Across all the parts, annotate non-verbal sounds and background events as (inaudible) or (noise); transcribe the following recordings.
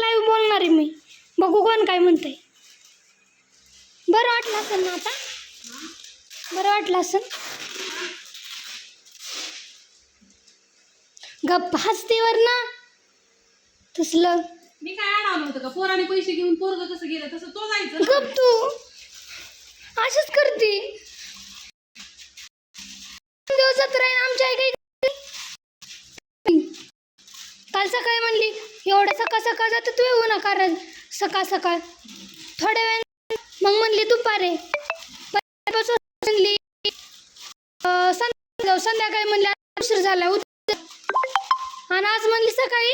Live बोलणार आहे मी. बघू कोण काय म्हणतंय. बरं वाटलं असेल ना आता? बरं वाटलं असेल? गप्प हसतेवर ना. तसलं. मी काय आणावं नव्हतं का? पोराने पैसे घेऊन पोरग कसं गेलं तसं तो जायचं गप तू. अशीच करते. दिवसात राहीन आमच्या आई काही काल सकाळी म्हणली एवढ्या सकाळ सकाळ जाते तू येऊ नका रे सकाळ सकाळ. थोड्या वेळ मग म्हणली दुपारे. म्हणली अं, संध्या- संध्याकाळी म्हणली उशीर झाला उद्या आणि आज म्हणली सकाळी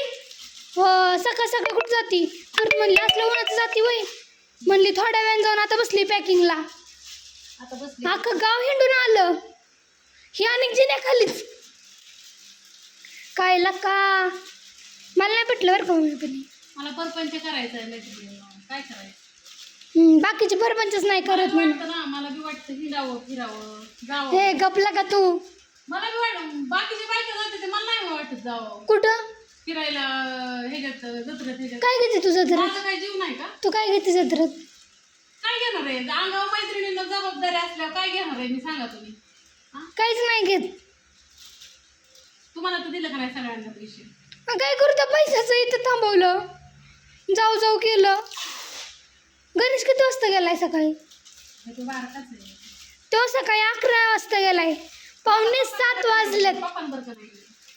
हो सकाळ सकाळ कुठं जाती? तर म्हणली असल्या उन्हात जाती वय. म्हणली थोड्या वेळ जाऊन आता बसली पॅकिंगला. अख्खं गाव हिंडून आलं. ही अनेक जिन्याखालीच काय का मला नाही पटलं बरं का मम्मीपणी मला परपंच करायचा आहे मैत्रिणींना. काय करायचं? हम्म, बाकीचे परपंचच नाही करत मला म्हणून. वाटतं ना मला बी वाटतं हिरावं फिरावं जावं. हे गपला का तू. मला बी वाटत बाकीचे बायका जाते ते मला नाही वाटत जावं. कुठं? फिरायला ह्याच्यात जत्रेत ह्याच्यात काय घेते तुझं जत्रात? माझा काही जीव नाही का? तू काय घेते जत्रात? काय घेणार आहे? अंगावर मैत्रिणींना जबाबदारी असल्यावर काय घेणार आहे? मी सांगा तुम्ही. हा? काहीच नाही घेत. तुम्हाला तर दिलं का नाही सगळ्यांना पैसे? काय करू त्या पैशाचं इथं थांबवलं. जाऊ जाऊ केलं. गणेश किती वाजता गेलाय सकाळी? तो तो सकाळी अकरा वाजता गेलाय. पावणे सात वाजलेत.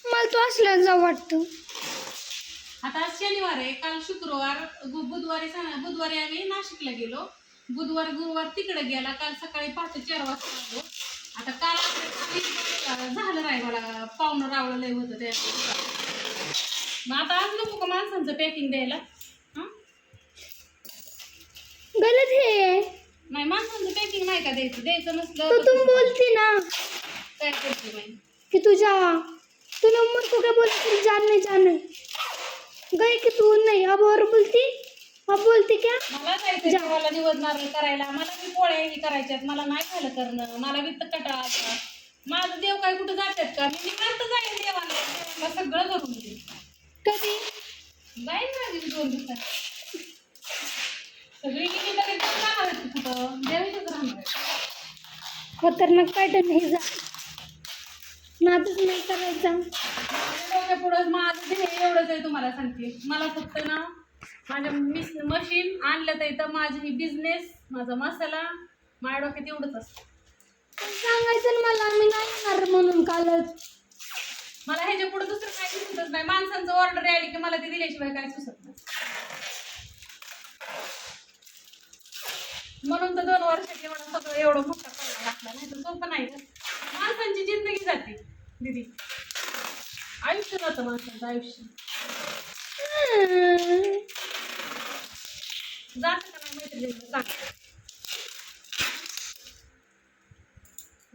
मला तो असल्यावर जाऊ वाटतं. आता आज शनिवार आहे. काल शुक्रवार गु- बुधवारी सांगा बुधवारी आम्ही नाशिकला गेलो. बुधवार गुरुवार तिकडे गेला. काल सकाळी पाच चार वाजता आलो. आता काल आपल्या झालं नाही मला पाहुणं रावलं लय होतं त्या मग आता आज नको का माणसांचं पॅकिंग द्यायला? हं? गलत हे. नाही माणसांचं पॅकिंग नाही का द्यायचं? द्यायचं तू नसलं तुम बोलती ना. काय करते बाई? कि तू जा तू नंबर को क्या बोला फिर जान नहीं जान नहीं. गए कि तू नहीं. अब और बोलती. अब बोलती क्या? मला जायचं जेवायला दिवस नारळ करायला? मला बी पोळ्या ही करायच्यात. मला नाही झालं करणं. मला बी तर कंटाळा आला माझं देव काय कुठं जातात का? मी निवांत जाईन देवाला. देवाला सगळं करून दे कधी? जाईन ना मी दोन दिवसात. सगळी कुठं? राहणार. खतरनाक पॅटर्न हे जा. नादच नाही करायचा. डोक्या पुढं माझं ध्येय एवढंच आहे तुम्हाला सांगते. मला फक्त ना माझ्या मिस मशीन आणलं तर इथं माझी ही बिझनेस माझा मसाला माझ्या डोक्यात एवढंच असतं. सांगायचं मला मी नाही येणार म्हणून कालच. मला ह्याच्या पुढे दुसरं काही दिसतच नाही. माणसांचं ऑर्डर आली की मला ते दिल्याशिवाय काय सुचत नाही. म्हणून तर दोन वर्षाची एवढा सगळं एवढं मोठं करायला लागला नाही तर सोपं नाही माणसांची जिंदगी जाते दिदी. आयुष्य जातं माणसांचं आयुष्य. जातं का नाही मैत्रिणी सांग.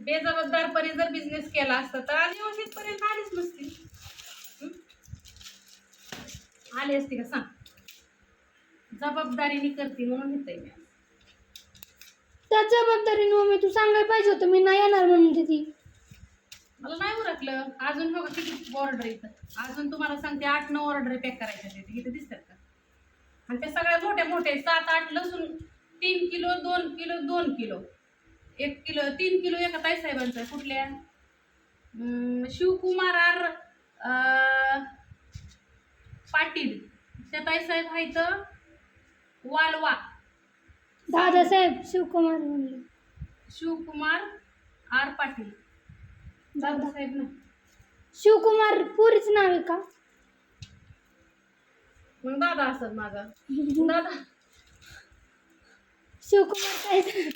बेजबाबदारपणे जर बिझनेस केला असता तर आज व्यवस्थितपर्यंत आलीच नसती? आली असती का? सांग. जबाबदारीने करते म्हणून येतंय मी त्या जबाबदारीने मम्मी तू सांगायला पाहिजे होतं मी नाही येणार म्हणून ती मला नाही उरकलं. अजून बघा किती ऑर्डर येतं अजून तुम्हाला सांगते आठ नऊ ऑर्डर पॅक करायच्या आहेत. इथे दिसतात का? आणि त्या सगळ्या मोठ्या मोठ्या सात आठ लसूण तीन किलो दोन किलो दोन किलो. एक किलो तीन किलो एका ताईसाहेबांचं. कुठल्या? शिवकुमार आर पाटील. त्या ताईसाहेब आहेत वालवा. दादासाहेब शिवकुमार म्हणले. शिवकुमार आर पाटील. दादासाहेब ना. शिवकुमार पुरीच नाव आहे का? मग दादा असत माझा (laughs) दादा. शिवकुमार काय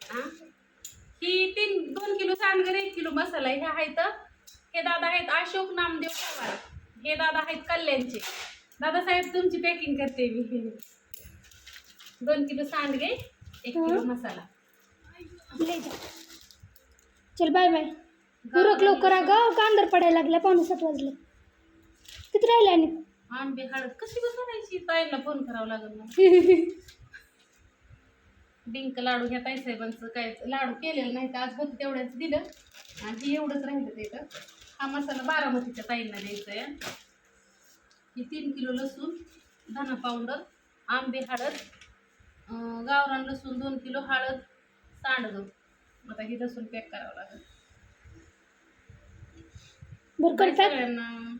हा? ही तीन दोन किलो सांडगर एक किलो मसाला हे आहेत. हे दादा आहेत अशोक नामदेव पवार. हे दादा आहेत कल्याणचे. दादासाहेब तुमची पॅकिंग करते मी. दोन किलो सांडगे एक किलो मसाला. चल बाय बाय. उरक लवकर अगं. कांदर पडायला लागला पावणे सात वाजले. किती राहिले आणि? आंबे हळद. कशी बसवायची? ताईला फोन करावं लागेल (laughs) डिंक लाडू घ्या ताईसाहेबांचं काय लाडू केलेलं नाही तर आज होतं तेवढ्याच दिलं. आणि एवढंच राहिलं ते इथं हा मसाला बारामतीच्या ताईंना द्यायचा आहे ही तीन किलो लसूण धना पावडर आंबे हळद गावरान लसूण दोन किलो हळद सांडगं. आता ही लसूण पॅक करावं लागेल. सगळ्यांना.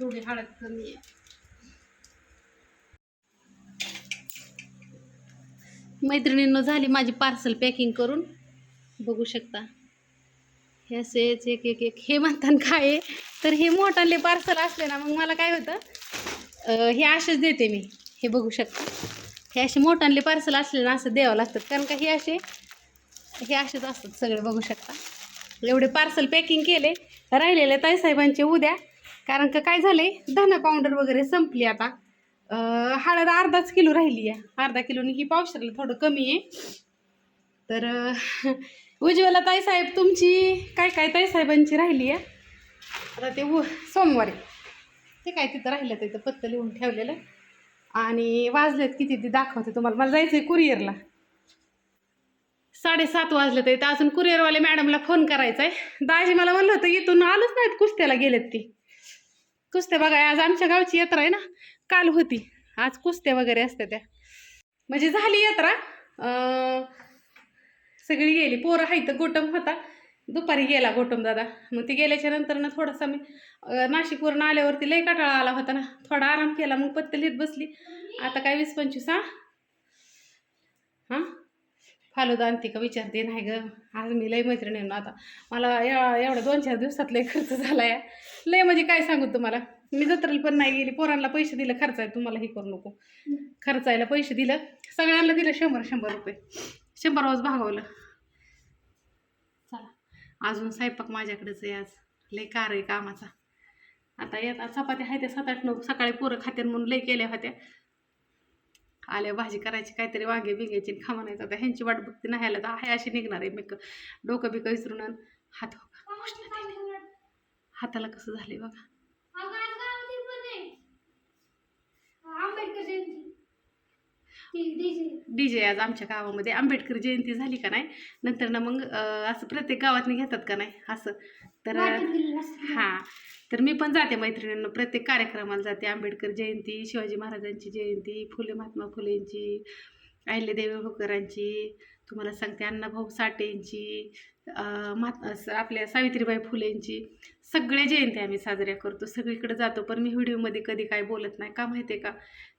थोडी हळद कमी आहे. मैत्रिणींनं झाली माझी पार्सल पॅकिंग करून. बघू शकता. हे असेच एक एक एक हे म्हणताना काय तर हे मोठाले पार्सल असले ना मग मला काय होतं? हे असेच देते मी. हे बघू शकता. हे असे मोठाले पार्सल असले ना असं द्यावं लागतात कारण का हे असे हे असेच असतात सगळे बघू शकता. एवढे पार्सल पॅकिंग केले. राहिलेले ताईसाहेबांचे उद्या. कारण का काय झालंय? धना पावडर वगैरे संपली आता. हळद अर्धाच किलो राहिली आहे. अर्धा किलोनी ही पावशरला थोडं कमी आहे. तर अं, उज्ज्वला ताईसाहेब तुमची काय काय ताईसाहेबांची राहिली आहे? आता ते उ सोमवारी. ते काय तिथं राहिलं तिथं पत्तं लिहून ठेवलेलं. आणि वाजलेत किती ते दाखवते तुम्हाला. मला जायचं आहे कुरिअरला. साडेसात वाजले तर अजून कुरिअरवाले मॅडमला फोन करायचा आहे दाजी मला म्हणलं होतं इथून आलंच नाहीत कुस्त्याला गेलेत ती. कुस्त्या बघा आज आमच्या गावची यात्रा आहे ना. काल होती. आज कुस्त्या वगैरे असत्या त्या. म्हणजे झाली यात्रा. सगळी गेली. पोरं हाय तर गोटम होता. दुपारी गेला गोटम दादा. मग ती गेल्याच्यानंतर ना थोडासा मी नाशिकवरून आल्यावरती लई कटाळा आला होता ना. थोडा आराम केला मग पत्ते लिहित बसली. आता काय वीस पंचवीस हा? हां? फालुदा आणते का विचारते? नाही ग. आज मी लय मैत्रिणी आता. मला या दोन चार दिवसात लय खर्च झाला आहे लय म्हणजे काय सांगू तुम्हाला? मी जत्रेला पण नाही गेली. पोरांना पैसे दिलं खर्चाय तुम्हाला हे करू नको. खर्चायला पैसे दिलं. सगळ्यांना दिलं शंभर शंभर रुपये. शंभर वाज भागवलं. चला. अजून स्वयंपाक माझ्याकडेच आहे आज. लय कार आहे कामाचा. आता येतात चपात्या आहे त्या सात आठ नऊ. सकाळी पोरं खात्यान म्हणून लय केल्या होत्या. आल्या भाजी करायची काहीतरी वांगे बिंग्याची खा म्हणायचं आता ह्यांची वाट बघते नाही आल्या तर आहे अशी निघणार आहे मेक डोकं बिकं विसरून हात हो उष्णतेने. हाताला कसं झाले बघा. आंबेडकर जयंती. डीजे आज आमच्या गावामध्ये. आंबेडकर जयंती झाली का नाही? नंतर ना मग असं प्रत्येक गावातनी घेतात का नाही? असं. तर. हां. तर मी पण जाते मैत्रिणींना. प्रत्येक कार्यक्रमाला जाते. आंबेडकर जयंती शिवाजी महाराजांची जयंती फुले महात्मा फुलेंची अहिल्यादेवी होळकरांची तुम्हाला सांगते अण्णाभाऊ साठेंची अं, आपल्या सावित्रीबाई फुलेंची सगळ्या जयंती आम्ही साजऱ्या करतो. सगळीकडे जातो पण मी व्हिडिओमध्ये कधी काय बोलत नाही. का माहिती आहे का?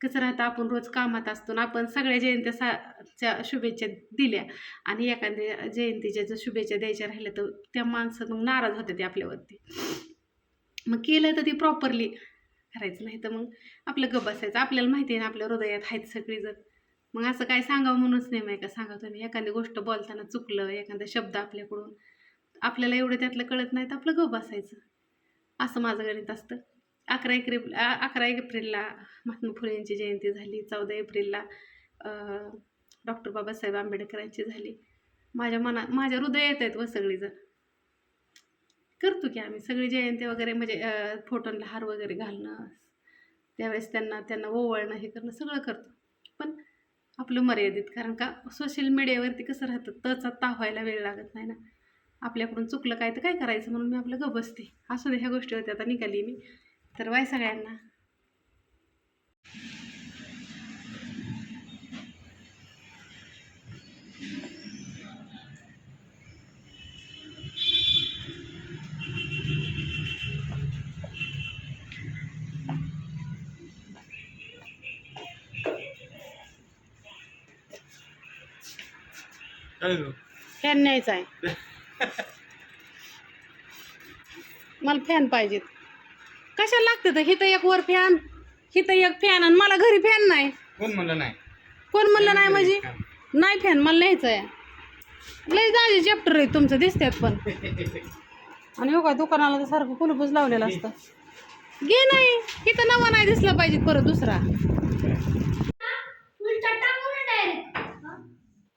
कसं राहतं आपण रोज कामात असतो ना आपण सगळ्या जयंत्या सा च्या शुभेच्छा दिल्या आणि एखाद्या जयंतीच्या जर शुभेच्छा द्यायच्या राहिल्या तर त्या माणसं मग नाराज होते ते आपल्यावरती. मग केलं तर ती प्रॉपरली करायचं नाही तर मग आपलं गप बसायचं. आपल्याला माहिती आहे ना आपल्या हृदयात आहेत सगळीजण. मग असं काय सांगावं म्हणूनच नाही माहिती का? सांगा तुम्ही. एखादी गोष्ट बोलताना चुकलं एखादा शब्द आपल्याकडून आपल्याला एवढं त्यातलं कळत नाही तर आपलं गप बसायचं. असं माझं गणित असतं. अकरा एप्रिल अकरा एप्रिलला महात्मा फुले यांची जयंती झाली चौदा एप्रिलला डॉक्टर बाबासाहेब आंबेडकरांची झाली. माझ्या मना माझ्या हृदयात आहेत व सगळीजण. करतो की आम्ही सगळी जयंती वगैरे म्हणजे अं, हार वगैरे घालणं त्यावेळेस त्यांना त्यांना ओवळणं हे करणं सगळं करतो. पण आपलं मर्यादित. कारण का सोशल मीडियावरती कसं राहतं? तचा ता व्हायला वेळ लागत नाही ना. आपल्याकडून चुकलं काय तर काय करायचं म्हणून मी आपलं ग बसते असू दे ह्या गोष्टी होत्या आता निघाली मी. तर वाय सगळ्यांना. फॅन न्यायचा आहे. मला फॅन पाहिजेत. कशाला लागतं तर? हिथं एक वर फॅन हिथं एक फॅन आणि मला घरी फॅन नाही. कोण म्हणलं नाही? कोण म्हणलं नाही म्हणजे नाही? फॅन मला न्यायचं आहे. लय जाजे चॅप्टर आहे तुमचं दिसतात पण. आणि हो का दुकानाला तर सारखं कुलूपच लावलेलं असतं. (laughs) घे नाही. इथं नवा नाही दिसला पाहिजे परत दुसरा उलटा टाकू ना डायरेक्ट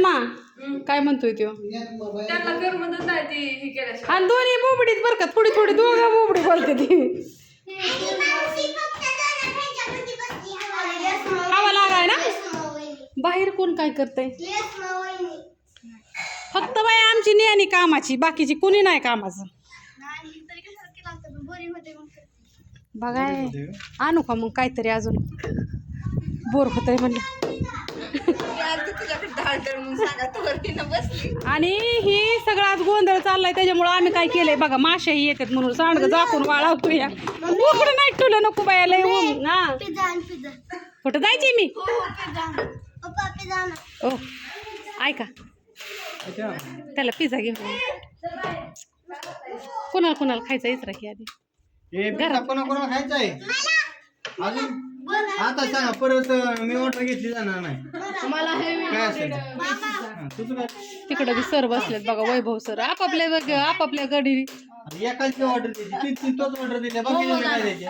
मा. काय म्हणतोय तो त्यांना करमतच नाही ती हे केल्याशिवाय. आणि दोन्ही बोबडीत बरं का? थोडी थोडी दोघं बोबडी बोलते ती. हवा लागाय ना? बाहेर कोण काय करतंय? फक्त बाय आमची नियानी कामाची बाकीची कोणी नाही कामाचं. बघाय आणू का मग काहीतरी अजून? बोर होतंय म्हणलं. आणि ही सगळा आज गोंधळ चाललाय त्याच्यामुळं आम्ही काय केलंय बघा माशाही येतात म्हणून सांडगं झाकून वाळवतो या उकडं नाही ठेवलं नको बाया लय ऊन. हा. कुठं जायची मी? ओ ऐका. त्याला पिझ्झा घेऊन कोणाला कोणाला खायचा येत राखी आधी. हे कोणा कोणाला खायचा आहे? अजून? आता सांगा परत मी ऑर्डर घेतली जाणार नाही. मला हे काय असेल? हा, तुझं काय? तिकडं बी सर बसलेत बघा वैभव सर आपापल्या वेग- आपापल्या गडी आणि एकाची ऑर्डर तीन तीन तोच ऑर्डर दिल्या बाकी काय द्यायचे?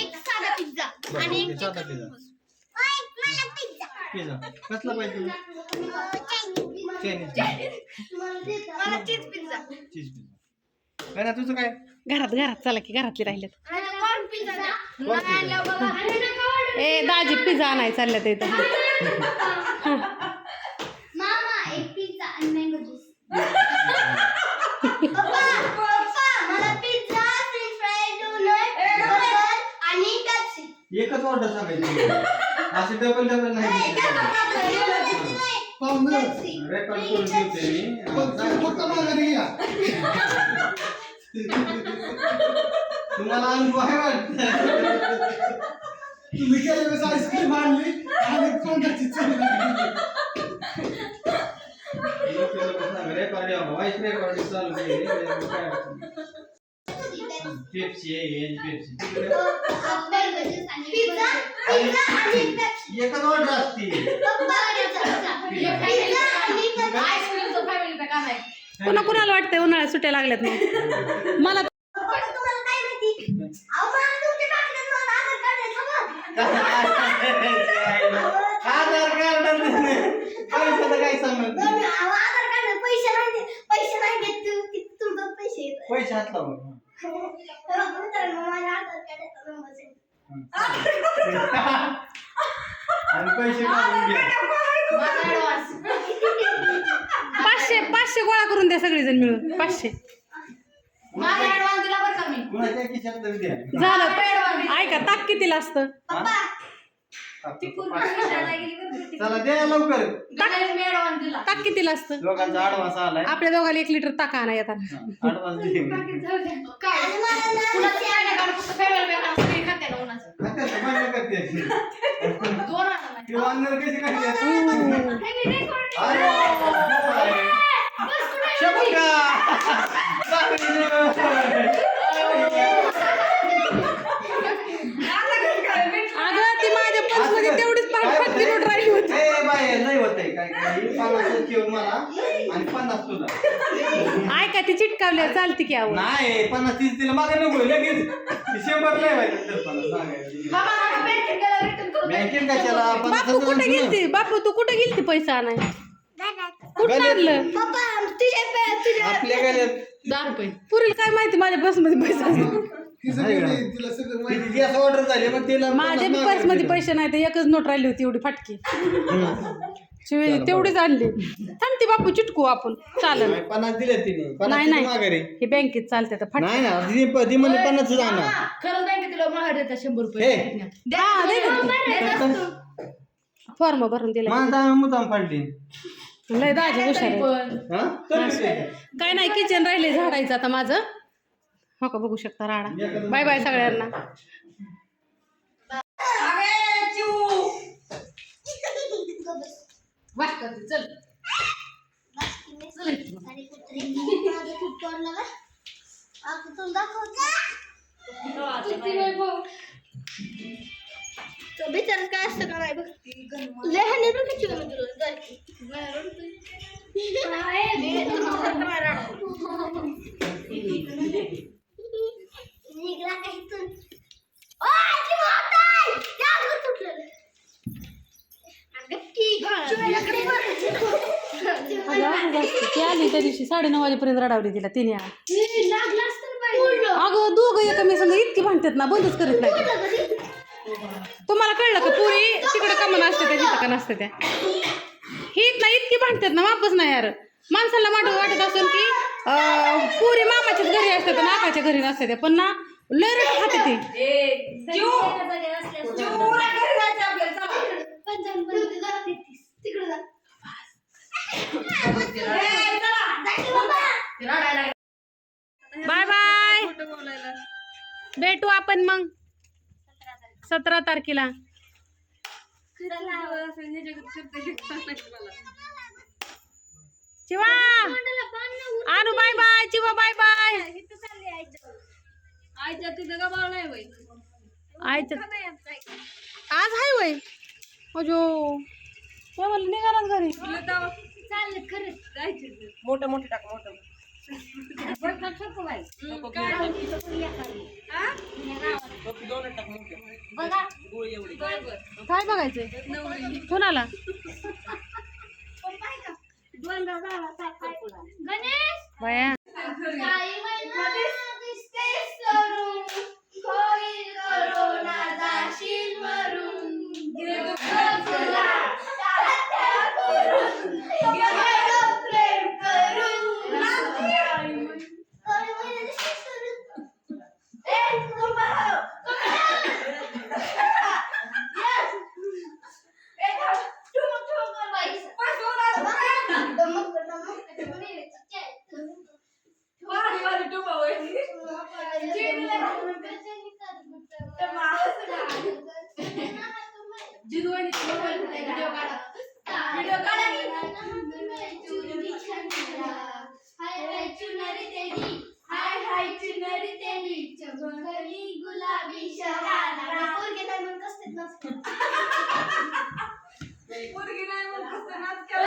एक साधा पिझ्झा ओके, साधा पिझ्झा पिझ्झा कसला पाहिजे? तुला Chinese cheese pizza cheese pizza काय ना तुझं काय? घरात घरात. चला की घरातली राहिलेत. ए दाजी पिझ्झा आणाय आणि (laughs) पेप्सी एकच ऑर्डर सांगायची. असे डबल डबल नाही. रेकॉर्ड करून ठेवते मी. (laughs) तुम्हाला अनुभव आहे वाटतं तुम्ही वेळेस आईस्क्रीम आणली आणि चालू एकच ऑर्डर असते कोणा कोणाला वाटतंय उन्हाळ्यात सुट्ट्या लागल्यात मग मला पप्पा तुम्हाला काय माहिती अहो मला तुमच्या पाकिटात मला आधार कार्ड आधार कार्ड पैशाचं काय सांगत दोन अहो, आधार कार्ड पैसे नाही पैसे नाही देत तू. ती- तुमचं पैसे पैसे हात लावून आणि पाचशे पाचशे गोळा करून द्या सगळेजण मिळून. पाचशे. माझा ऍडव्हान्स दिला मी. कुणाच्या खिशात तरी द्या. झालं. ऐका ताक कितीला असतं. पप्पा चला द्या लवकर. गणेश मी ऍडव्हान्स दिला ताक कितीला असतं. लोकांचा आडवास आलाय. आपल्या दोघाला एक लिटर ताक आणा येतात आडवास दे. फक्त सगळी खाते ना उन्हाचं दोन आणा नाही वानर कशी हे मी record अरे ती माझ्या पर्समध्ये तेवढीच पाच पाच नोट राहिली होती ए बाय नाही होतंय काय काय पन्नास ठेव मला आणि पन्नास तुला ऐका ती चिटकावल्या चालते की अहो नाही पन्नास तीस तिला मागे नको लगेच. ती शंभर नाही पाहिजे तर पन्नास सांगायचं. बाबा आता बँकेत गेला रिटर्न करून बँकेत कशाला? पन्नास बापू कुठे गेलती? बापू तू कुठे गेलती पैसा आणाय? कुठं गल्लीत. आणलं? पप्पा तुझ्या पे- तुझ्या आपल्या गल्यात दहा रुपये. पुरील काय माहिती माझ्या पर्समध्ये पैसा असतो. ती सगळी नाही, तिला सगळं माहिती. तिची गॅस ऑर्डर झाली मग तिला माझ्या पर्समध्ये पैसे नाही तर एकच नोट राहिली होती एवढी फाटकी. शिवाय तेवढीच आणली थांबती बापू चिटकू आपण. चालेल. नाही, पन्नास दिले तिने. नाही पन्नास माघारी. नाही हे बँकेत चालते तर फाट नाही ना ती ती म्हणजे पन्नास जाणार खरंच बँकेत दिलं महाग देतात शंभर रुपये? हे. हा, दे. फॉर्म भरून दिला माझा मुद्दाम फाडली. लय दाजी हुशार आहे. पण. हा? तर काय? काय नाही किचन राहिले झाडायचं आता माझं. हो का बघू शकता राडा. बाय बाय सगळ्यांना. वाट करते चल. बिचार काय असतं का नाही बघ. किती तुला. निघला? ओ, आजी मोठा आहे! त्या अगोदर तुटलेलं. ती आली त्या दिवशी साडेनऊ वाजेपर्यंत रडावली तिला तिने अगं दोघं एकमेकांना इतकी भांडतात ना बंदच करीत नाही तुम्हाला कळलं का पुरी तिकडे का म्हणा असते त्या तिथं का नसते त्या हीत ना इतकी भांडतात ना वापस नाही यार माणसाला वाटत वाटत असेल की पुरी मामाच्याच घरी असतात आणि नाकाच्या घरी नसते त्या पण ना लय रट खाते ती बाय बाय. भेटू आपण मग सतरा तारखेला. चिवा आणू बाय बाय चिवा बाय बाय. आईच्या तिथं का बाळ नाही आयच्या आज हाय वय अजो काय म्हणलं निघाला घरी? चाललं खरंच जायचं मोठं. मोठं टाक मोठं काय बघायचंय? कोणाला गणेश बाया काही महिना दिसतेस तरुण, होईल करोना जाशील मरून. घे गं तुला तात्या करून, घे गं प्रेम करून. काही महिना दिसतेस तरुण. ए, कुंभा, कुंभा. Yes. ए, थांब. ठुमक, ठुमक कर बाई. धमक कर, धमक कर. म्हणे, वारी वारी डोबा होय गुलाबी शहाणा पोरगे नाही म्हणत असतात ना पोरगी नाही म्हणत असतं नाच केला.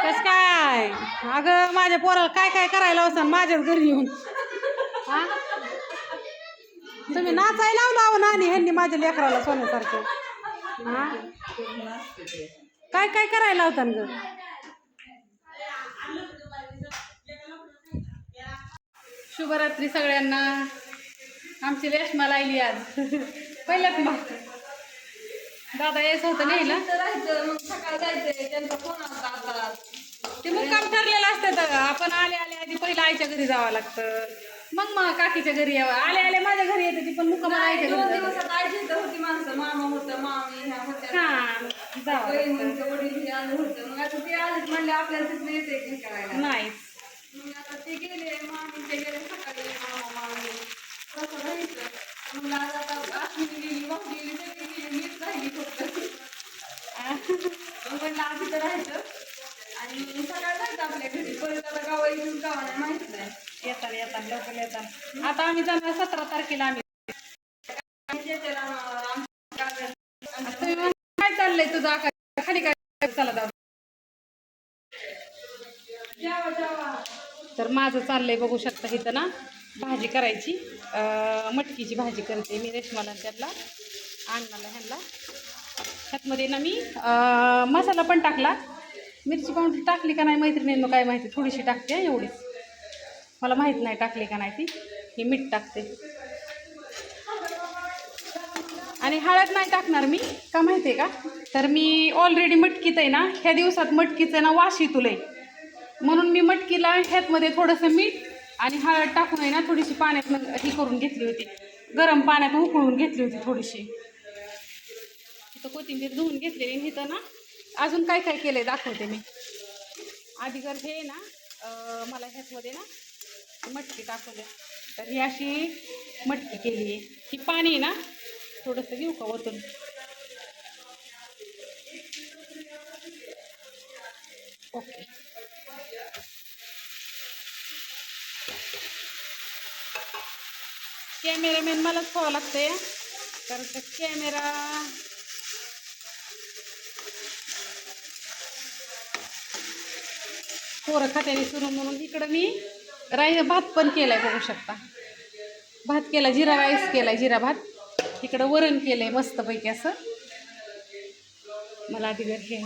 कस काय? अगं माझ्या पोराला काय काय करायला असं माझ्याच घरी येऊन? हा? तुम्ही नाचायला लावला अहो नानी ह्यांनी माझ्या लेकराला सोन्यासारखं. हा? काय काय करायला होता ग? शुभरात्री सगळ्यांना. आमची रेशमा लागली आज. पहिल्याच मग दादा यायचं होतं राहायचं मग सकाळ जायचंय. त्यांचा फोन आला आता. ते मग काम ठरलेलं असतं आपण आले आले आधी पहिलं आईच्या घरी जावं लागतं. मग मग काकीच्या घरी यावं. आले आले माझ्या घरी येते ती पण मुक्काम आईच्या दोन घरी होती माणसं. मामा होतं मामी ह्या होत्या. हा आलं म्हणले आपल्याला तिथलं येते नाही मग आता ते गेले मामीचे गेले सकाळी मामा मामी. कसं राहायचं मग आज आता गेली मग गेली गेली मीच राहिली फक्त मग म्हणलं राहायचं आणि सकाळ जायचं आपल्या घरी परत आता गावा येऊन माहीत नाही येतात येतात लवकर येतात आता आम्ही जाणार सतरा तारखेला आम्ही काय चाललंय तुझं आका खाली काय चला जाऊ तर माझं चाललंय बघू शकता इथं ना. भाजी करायची. मटकीची भाजी करते मी रेशमाला त्यातला अण्णाला ह्यांना ह्यातमध्ये ना मी मसाला पण टाकला. मिरची पावडर टाकली का नाही मैत्रिणींना काय माहिती थोडीशी टाकते एवढीच. मला माहीत नाही टाकली का नाही ती. ही मीठ टाकते. आणि हळद नाही टाकणार मी का माहिती आहे का? तर मी ऑलरेडी मटकीत आहे ना ह्या दिवसात मटकीचं ना वाशी तुले म्हणून मी मटकीला ह्यातमध्ये थोडंसं मीठ आणि हळद टाकून आहे ना थोडीशी पाण्यात ही करून घेतली होती. गरम पाण्यात उकळून घेतली होती थोडीशी. इथं कोथिंबीर धुवून घेतलेली आणि इथं ना अजून काय काय केलं आहे दाखवते मी. आधी जर हे ना मला ह्यातमध्ये ना मटकी टाकू तर ही अशी मटकी केली आहे. ही पाणी आहे ना थोडंसं घेऊ का वतून ओके. कॅमेरामॅन मलाच पाहावं लागते कारण का कॅमेरा पोरं खात्याने सुरू म्हणून इकडं मी राय भात पण केलाय बघू शकता. भात केला जिरा राईस केला जिरा भात. इकडं वरण केलंय मस्तपैकी असं. मला बिगर हे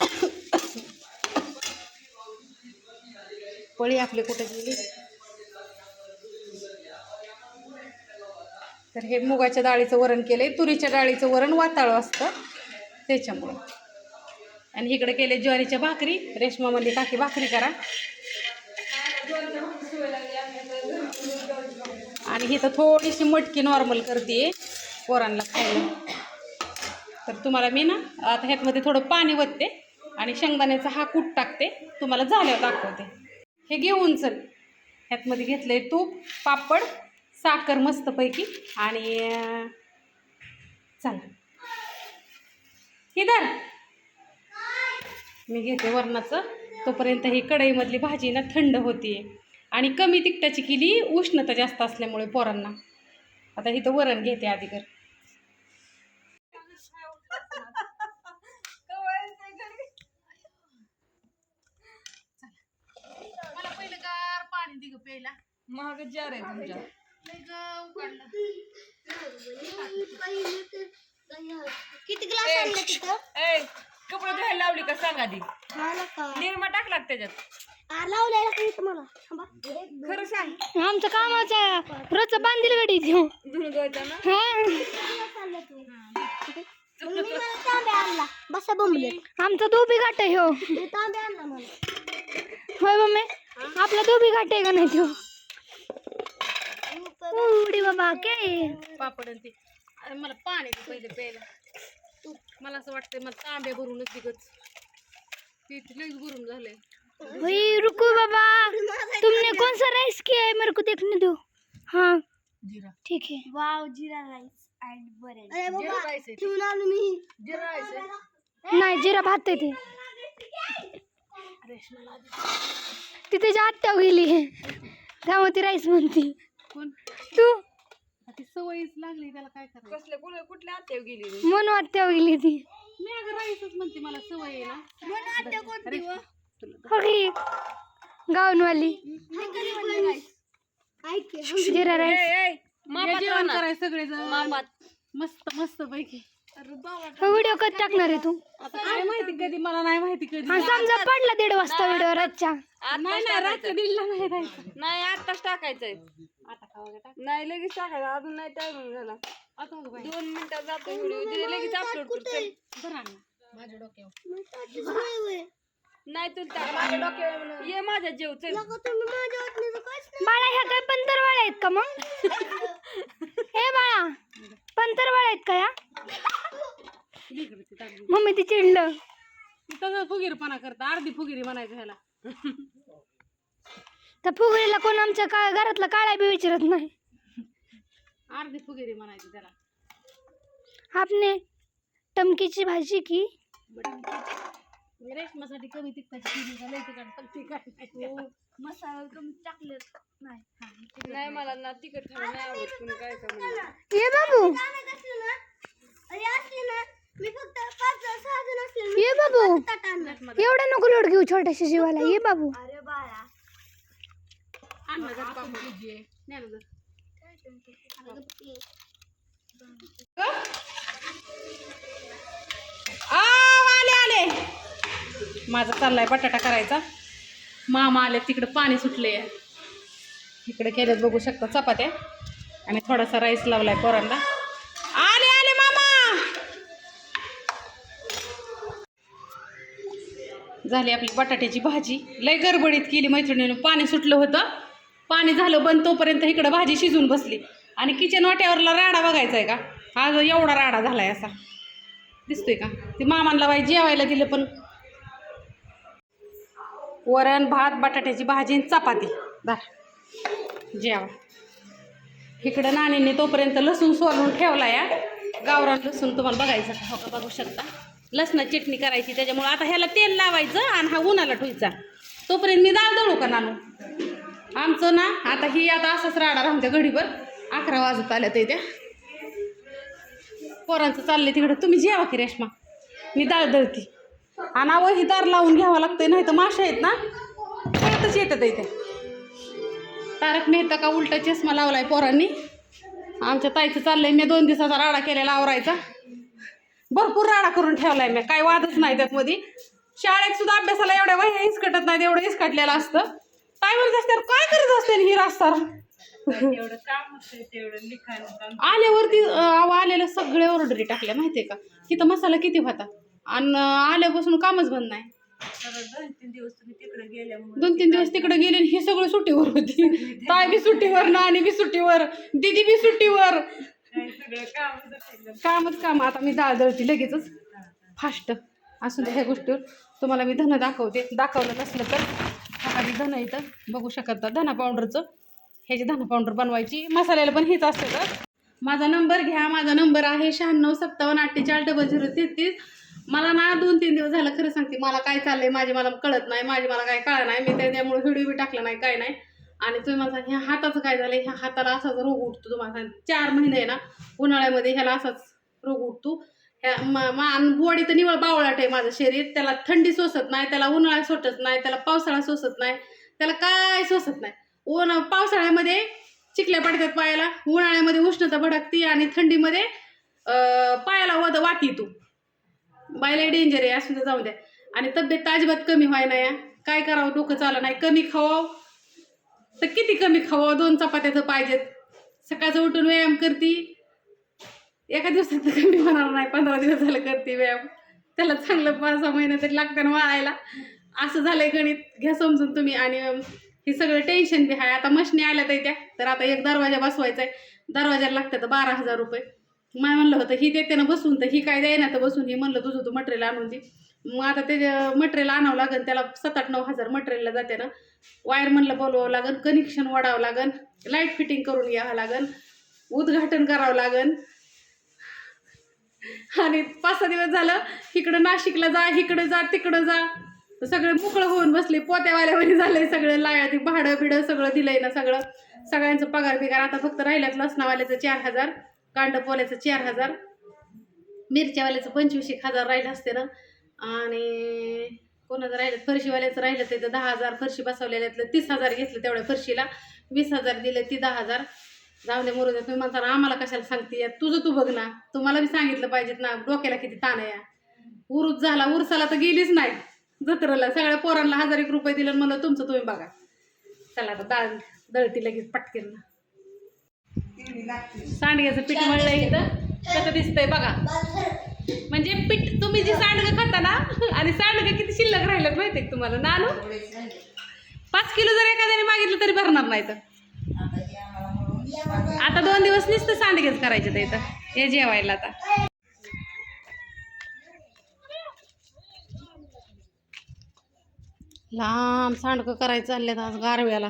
(coughs) पळी आपले कुठे गेली? तर हे मुगाच्या डाळीचं वरण केलंय तुरीच्या डाळीचं वरण वाताळू असतं त्याच्यामुळं. आणि इकडे केले ज्वारीच्या भाकरी रेशमा म्हणली काकी भाकरी करा. आणि ही तर थोडीशी मटकी नॉर्मल करते पोरांना खायला. तर तुम्हाला मी ना आता ह्यातमध्ये थोडं पाणी वतते आणि शेंगदाण्याचा हा कूट टाकते तुम्हाला झाल्यावर दाखवते. हे घेऊन चल. ह्यातमध्ये घेतलंय तूप पापड साखर मस्तपैकी. आणि चला. इधर मी घेते वरणाचं. तोपर्यंत ही कढईमधली भाजी ना थंड होतीये. आणि कमी तिखटाची केली उष्णता जास्त असल्यामुळे पोरांना. आता इथं वरण घेते आधी कर मला पहिलं गार पाणी दे ग प्यायला. महाग जार आहे तुमच्या. किती ग्लास आणले तिथं? ए कपडे धुवायला लावली का सांग आधी? निरमा त्याच्यात. खरं सांग. आमचं कामाचं रोजचं बांधील गडी देऊ धुणं धुवायचं ना बसा बोंबले आमचा धोबी घाट आहे हो. होय मम्मी? आपला धोबी घाट आहे का नाही तो? उडी बाबा काय? पापड आणि ते. अरे मला पाणी दे पहिले प्यायला. तू मला असं वाटतंय मला तांबे भरूनच दिगत. पीठ लईच भरून झालंय. वही रुको बाबा. तुमने कौन सा राइस किया है मेरे को देखने दो हाँ. जिरा. ठीक है wow jeera rice and bread अरे जिरा राईस आहे ठेवून आलो मी. जिरा राईस आहे. नाही जिरा भात आहे ते. तिथे जी आत्या गेली आहे. त्यामुळे ती राईस म्हणती. कोण? तू. ती सवयच लागली त्याला काय करायचं? कसल्या कुठल्या कुठल्या आत्या गेली रे? म्हणून आत्या गेली ती. मी अगं म्हणते मला सवय आहे ना. अरे, तुला होगी गावनवाली. जिरा राईस? ए, ए, या मापात जेवण राहणार. करायचं सगळे जण मापात मस्त मस्त पैकी. व्हिडिओ कधी टाकणार आहे तू? काय माहिती कधी मला नाही माहिती कधी. समजा पडला दीड वाजता व्हिडिओ रातच्या. नाही नाही रात्री दिल्ला नाही नाही आत्ताच टाकायचंय. आता खावा टाक. नाही लगेच टाकायचं. अजून नाही टायमिंग झाला. आता बघ बाई. दोन मिनिटात जातो व्हिडिओ लगेच अपलोड करतो बरं आण. ना माझ्या डोक्यावर. नाही तू टाक माझ्या डोक्यावर ये माझ्या जेव चल बाळा ह्या काय पंतरवाळ्या आहेत का मग? (laughs) हे बाळा पंतरवाळ्या आहेत का या. मम्मी ती चिडलं ती तसं फुगीरपणा करता अर्धी फुगिरी म्हणायचं ह्याला. त्या फुगडीला कोण आमच्या का घरातला काळा बी विचारत नाही. अर्धी फुगिरी म्हणायची त्याला. आपने टमकीची भाजी की? रेशमासाठी कमी तिखटाची केली तिखट पण तिखट नाही. मसाला कमी टाकले. नाही. नाही मला ना तिकट खाणं नाही आवडत कुणी काय का. ये बाबू. ये बाबू. एवढा नको लोड घेऊ छोट्याशा जीवाला. ये बाबू. जरा. आव, आले आले. माझा चाललाय बटाटा करायचा. मामा आले तिकडं पाणी सुटले. इकडे केलेत बघू शकता चपात्या. आणि थोडासा राईस लावलाय पोरांना. आले आले मामा! झाली आपली बटाट्याची भाजी. लय गडबडीत केली मैत्रिणीनं. पाणी सुटलं होतं. पाणी झालं बंद तोपर्यंत इकडं भाजी शिजून बसली. आणि किचन वाट्यावरला राडा बघायचा आहे का? आज एवढा राडा झालाय असा. दिसतोय का? ते मामांना बाई जेवायला दिलं पण वरण भात बटाट्याची भाजी आणि चपाती. दा जेवा. इकडं नानीने तोपर्यंत लसूण सोलून ठेवला या गावरान लसूण तुम्हाला बघायचं हो का? बघू शकता. लसणाची चटणी करायची त्याच्यामुळे आता ह्याला तेल लावायचं आणि हा उन्हाला ठेवायचा. तोपर्यंत मी डाळ दळू का नानू? आमचं ना आता ही आता असंच राडा राहून त्या घडीवर अकरा वाजत आल्या ते त्या पोरांचं चाललंय तिकडं. तुम्ही जेवा की रेश्मा. मी डाळ दळती. आणि अहो ही दार लावून घ्यावं लागतंय नाही तर माशा आहेत ना. परतच येतात इथे. तारक मेहता का उलटा चष्मा लावलाय पोरांनी. आमच्या ताईचं चाललंय मी दोन दिवसाचा राडा केलेला आवरायचा. भरपूर राडा करून ठेवलाय मी काय वादच नाही त्यात मध्ये शाळेत सुद्धा अभ्यासाला एवढ्या वह्या हिसकटत नाहीत एवढं हिसकटलेलं असतं. काय म्हणत असते काय करत असते ही रास्तार आल्यावरती आलेलं सगळे ऑर्डरी टाकल्या माहितीये का? तिथं मसाला किती होता? आणि आल्यापासून कामच बंद नाही. दोन तीन दिवस तुम्ही तिकडे गेल्यामुळे दोन तीन दिवस तिकडे गेले आणि हे सगळं सुट्टीवर होती. (laughs) ताय बी सुट्टीवर नानी बी सुट्टीवर. दीदी बी सुट्टीवर. सगळं काम कामच काम. आता मी डाळ दळती लगेचच. फास्ट. असू दे ह्या गोष्टीवर तुम्हाला मी धन दाखवते. दाखवलं नसलं तर मी धन इथं. बघू शकता धना पावडरचं. ह्याची धना पावडर बनवायची. मसाल्याला पण हेच असतं तर माझा नंबर घ्या. माझा नंबर आहे शहाण्णव सत्तावन्न अठ्ठेचाळीस डबल झिरो तेहतीस. मला ना दोन तीन दिवस झालं खरं सांगते मला काय चाललंय माझे मला कळत नाही माझे मला काय कळलं नाही मी त्यामुळे व्हिडिओ बी टाकला नाही काय नाही. आणि तुम्ही मला ह्या हाताचं काय झालं ह्या हाताला असाच रोग उठतो तुम्हाला सांग चार महिने आहे ना उन्हाळ्यामध्ये ह्याला असाच रोग उठतो. ह्या मान बॉडी तर निवळ बावळाट आहे माझं शरीर. त्याला थंडी सोसत नाही त्याला उन्हाळा सोसत नाही त्याला पावसाळा सोसत नाही त्याला काय सोसत नाही. ऊन पावसाळ्यामध्ये चिखल्या पडतात पायाला उन्हाळ्यामध्ये उष्णता भडकती आणि थंडीमध्ये पायाला वद वाटी तू बायला डेंजर आहे असं जाऊ द्या. आणि तब्येत अजिबात कमी व्हाय नाही काय करावं डोकं चाललं नाही. कमी खावावं. तर किती कमी खावावं? दोन चपात्याचं पाहिजेत. सकाळचं उठून व्यायाम करती. एका दिवसात कमी होणार नाही पंधरा दिवस झालं करते व्यायाम. त्याला चांगलं पाच सहा महिने तरी लागतं ना वाळायला. असं झालंय गणित. घ्या समजून तुम्ही. आणि हे सगळं टेन्शन बी आहे. आता मशनी आल्या त्या तर आता एक दरवाजा बसवायचा आहे दरवाजाला लागतं तर बारा हजार रुपये. माय म्हणलं होतं ही देते ना बसून तर ही काय द्यायना तर बसून. ही म्हणलं तुझं तू मटेरियल आणून दे. मग आता ते मटेरियल आणावं लागेल त्याला सात आठ नऊ हजार मटेरियलला जाते ना. वायर म्हणलं बोलवावं लागेल कनेक्शन वाढावं लागेल लाइट फिटिंग करून घ्यावं लागेल उद्घाटन करावं लागेल आणि पाच सहा दिवस झालं इकडं नाशिकला जा इकडं जा तिकडं जा. तर सगळे मोकळं होऊन बसले पोत्यावाल्यावरी झालंय सगळं लाया ते भाडं बिडं सगळं दिलंय ना सगळं. सगळ्यांचं पगार बिगार आता फक्त राहिल्यात लसणावाल्याचं चार हजार. कांडपोल्याचं चार हजार मिरच्यावाल्याचं पंचवीस एक हजार राहिलं असते ना. आणि कोणाचं राहिलं? फरशीवाल्याचं राहिलं ते दहा हजार फरशी बसवलेल्यातलं तीस हजार घेतलं तेवढ्या फरशीला. वीस हजार दिले ती दहा हजार. जाऊन दे मरू तुम्ही म्हणताना आम्हाला कशाला सांगते तुझं तू बघ ना. तुम्हाला बी सांगितलं पाहिजेत ना डोक्याला किती ताण या? उरूस झाला उरसाला तर गेलीच नाही. जत्रेला सगळ्या पोरांना हजार एक रुपये दिलं म्हणलं तुमचं तुम्ही बघा. चला आता डाळ दळती लगेच पटकेन. सांडग्याचं पीठ मळलं इथं. कसं दिसतंय बघा. म्हणजे पीठ तुम्ही जी सांडगं खाता ना आणि सांडगं किती शिल्लक राहिलं माहिती तुम्हाला? नानू? पाच किलो जर एखाद्याने मागितलं तरी भरणार नाही तर. आता दोन दिवस नुसतं सांडगेच करायचे ते इथं. हे जेवायला आता. लांब सांडगं करायचं चालल्यात आज गारव्याला.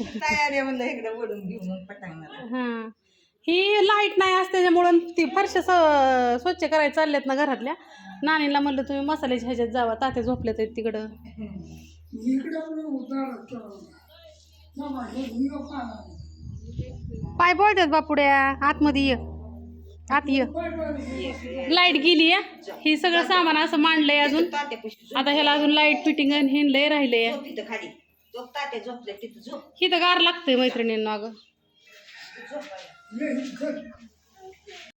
तयारी म्हणलं इकडे ओढून घेऊ मग पटांगणाला. हां. ही लाइट नाही असते त्याच्यामुळं ती फरशा स स्वच्छ करायला चालल्यात ना घरातल्या. नानीला म्हणलं तुम्ही मसाल्याच्या ह्याच्यात जावा तात्या झोपल्यात आहेत तिकडं. पाय पळतात बापुड्या आतमध्ये ये. आत ये. लाइट गेली आहे ही सगळं सामान असं मांडलंय अजून. आता ह्याला अजून लाइट फिटिंग हे लय राहिलंय ही तर गार लागतंय मैत्रिणींना अगं.